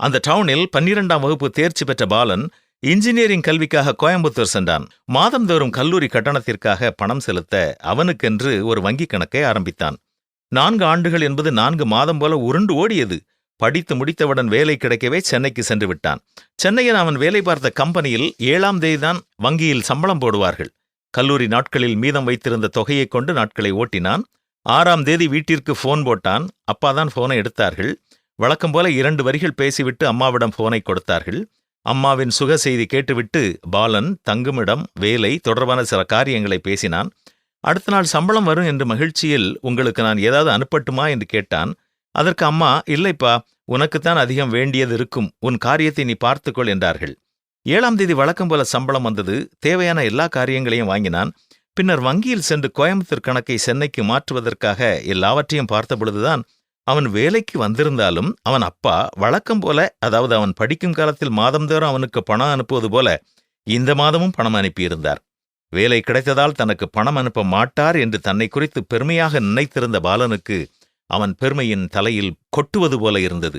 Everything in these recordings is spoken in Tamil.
அந்த டவுனில் பன்னிரெண்டாம் வகுப்பு தேர்ச்சி பெற்ற பாலன் இன்ஜினியரிங் கல்விக்காக கோயம்புத்தூர் சென்றான். மாதந்தோறும் கல்லூரி கட்டணத்திற்காக பணம் செலுத்த அவனுக்கென்று ஒரு வங்கிக் கணக்கை ஆரம்பித்தான். நான்கு ஆண்டுகள் என்பது நான்கு மாதம் போல உருண்டு ஓடியது. படித்து முடித்தவுடன் வேலை கிடைக்கவே சென்னைக்கு சென்று விட்டான். சென்னையில் அவன் வேலை பார்த்த கம்பெனியில் ஏழாம் தேதிதான் வங்கியில் சம்பளம் போடுவார்கள். கல்லூரி நாட்களில் மீதம் வைத்திருந்த தொகையைக் கொண்டு நாட்களை ஓட்டினான். ஆறாம் தேதி வீட்டிற்கு ஃபோன் போட்டான். அப்பாதான் போனை எடுத்தார்கள். வழக்கம் போல இரண்டு வரிகள் பேசிவிட்டு அம்மாவிடம் போனை கொடுத்தார்கள். அம்மாவின் சுக செய்தி கேட்டுவிட்டு பாலன் தங்குமிடம் வேலை தொடர்பான சில காரியங்களை பேசினான். அடுத்த நாள் சம்பளம் வரும் என்று மகிழ்ச்சியில் உங்களுக்கு நான் ஏதாவது அனுப்பட்டுமா என்று கேட்டான். அதற்கு அம்மா இல்லைப்பா உனக்குத்தான் அதிகம் வேண்டியது இருக்கும். உன் காரியத்தை நீ பார்த்துக்கொள் என்றார்கள். ஏழாம் தேதி வழக்கம் போல சம்பளம் வந்தது. தேவையான எல்லா காரியங்களையும் வாங்கினான். பின்னர் வங்கியில் சென்று கோயம்புத்தூர் கணக்கை சென்னைக்கு மாற்றுவதற்காக எல்லாவற்றையும் பார்த்தபொழுதுதான் அவன் வேலைக்கு வந்திருந்தாலும் அவன் அப்பா வழக்கம் போல அதாவது அவன் படிக்கும் காலத்தில் மாதந்தோறும் அவனுக்கு பணம் அனுப்புவது போல இந்த மாதமும் பணம் அனுப்பியிருந்தார். வேலை கிடைத்ததால் தனக்கு பணம் அனுப்ப மாட்டார் என்று தன்னை குறித்து பெருமையாக நினைத்திருந்த பாலனுக்கு அவன் பெருமையின் தலையில் கொட்டுவது போல இருந்தது.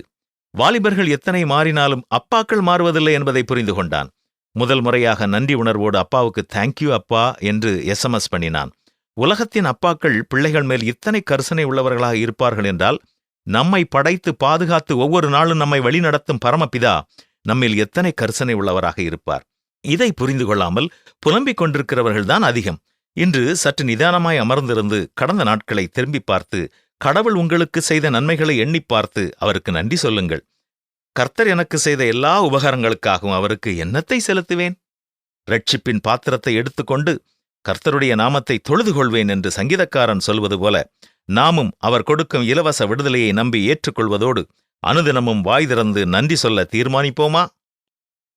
வாலிபர்கள் எத்தனை மாறினாலும் அப்பாக்கள் மாறுவதில்லை என்பதை புரிந்து கொண்டான். முதல் முறையாக நன்றி உணர்வோடு அப்பாவுக்கு தேங்க்யூ அப்பா என்று எஸ்எம்எஸ் பண்ணினான். உலகத்தின் அப்பாக்கள் பிள்ளைகள் மேல் இத்தனை கரிசனை உள்ளவர்களாக இருப்பார்கள் என்றால் நம்மை படைத்து பாதுகாத்து ஒவ்வொரு நாளும் நம்மை வழிநடத்தும் பரமபிதா நம்மில் எத்தனை கரிசனை உள்ளவராக இருப்பார்? இதை புரிந்து கொள்ளாமல் புலம்பிக் கொண்டிருக்கிறவர்கள்தான் அதிகம். இன்று சற்று நிதானமாய் அமர்ந்திருந்து கடந்த நாட்களை திரும்பி பார்த்து கடவுள் உங்களுக்கு செய்த நன்மைகளை எண்ணிப் பார்த்து அவருக்கு நன்றி சொல்லுங்கள். கர்த்தர் எனக்கு செய்த எல்லா உபகாரங்களுக்காகவும் அவருக்கு என்னத்தை செலுத்துவேன்? ரட்சிப்பின் பாத்திரத்தை எடுத்துக்கொண்டு கர்த்தருடைய நாமத்தை தொழுது கொள்வேன் என்று சங்கீதக்காரன் சொல்வது போல நாமும் அவர் கொடுக்கும் இலவச விடுதலையை நம்பி ஏற்றுக்கொள்வதோடு அனுதினமும் வாய் திறந்து நன்றி சொல்ல தீர்மானிப்போமா?